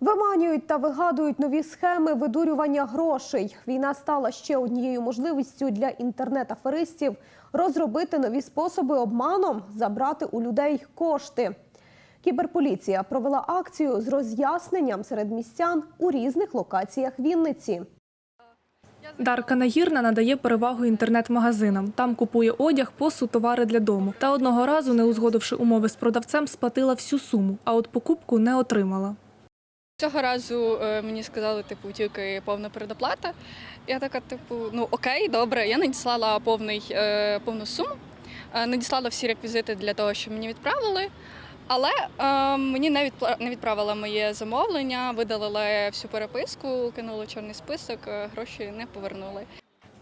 Виманюють та вигадують нові схеми видурювання грошей. Війна стала ще однією можливістю для інтернет-аферистів розробити нові способи обманом забрати у людей кошти. Кіберполіція провела акцію з роз'ясненням серед містян у різних локаціях Вінниці. Дарка Нагірна надає перевагу інтернет-магазинам. Там купує одяг, посуд, товари для дому. Та одного разу, не узгодивши умови з продавцем, сплатила всю суму, а от покупку не отримала. Цього разу е, мені сказали, типу, тільки повна передоплата. Я така, типу, ну окей, добре. Я надіслала повний, е, повну суму, е, надіслала всі реквізити для того, щоб мені відправили. Але е, мені не, відпла- не відправила моє замовлення, видалили всю переписку, кинули чорний список, гроші не повернули.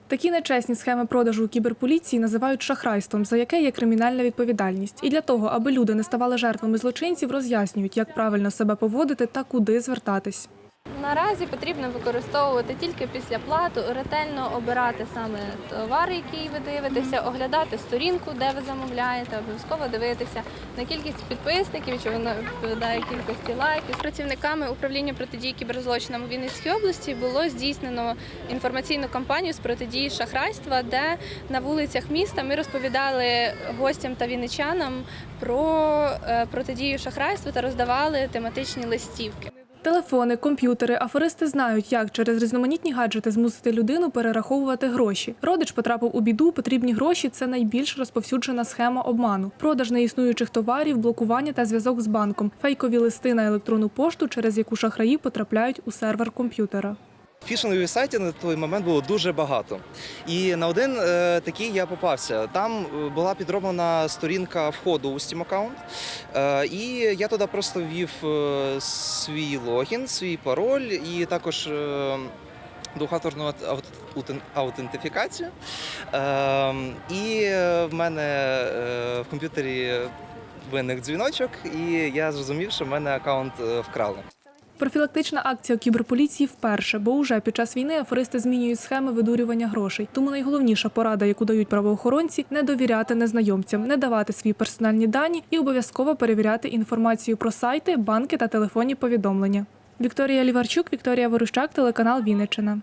Такі нечесні схеми продажу у кіберполіції називають шахрайством, за яке є кримінальна відповідальність. І для того, аби люди не ставали жертвами злочинців, роз'яснюють, як правильно себе поводити та куди звертатись. Наразі потрібно використовувати тільки після плату, ретельно обирати саме товар, який ви дивитеся, оглядати сторінку, де ви замовляєте, обов'язково дивитися на кількість підписників, чи вона відповідає кількості лайків. Працівниками управління протидії кіберзлочинам у Вінницькій області було здійснено інформаційну кампанію з протидії шахрайства, де на вулицях міста ми розповідали гостям та вінничанам про е, протидію шахрайству та роздавали тематичні листівки. Телефони, комп'ютери, аферисти знають, як через різноманітні гаджети змусити людину перераховувати гроші. Родич потрапив у біду, потрібні гроші це найбільш розповсюджена схема обману. Продаж неіснуючих товарів, блокування та зв'язок з банком, фейкові листи на електронну пошту, через яку шахраї потрапляють у сервер комп'ютера. Фішингових сайтів на той момент було дуже багато. І на один е, такий я попався. Там е, була підроблена сторінка входу у Steam аккаунт. Е, і я туди просто ввів е, свій логін, свій пароль і також. Е, аутен- аутентифікацію. Е, і е, в мене е, в комп'ютері виник дзвіночок, і я зрозумів, що в мене аккаунт вкрали. Профілактична акція кіберполіції вперше, бо уже під час війни аферисти змінюють схеми видурювання грошей. Тому найголовніша порада, яку дають правоохоронці, не довіряти незнайомцям, не давати свої персональні дані і обов'язково перевіряти інформацію про сайти, банки та телефонні повідомлення. Вікторія Ліварчук, Вікторія Ворущак, телеканал Вінниччина.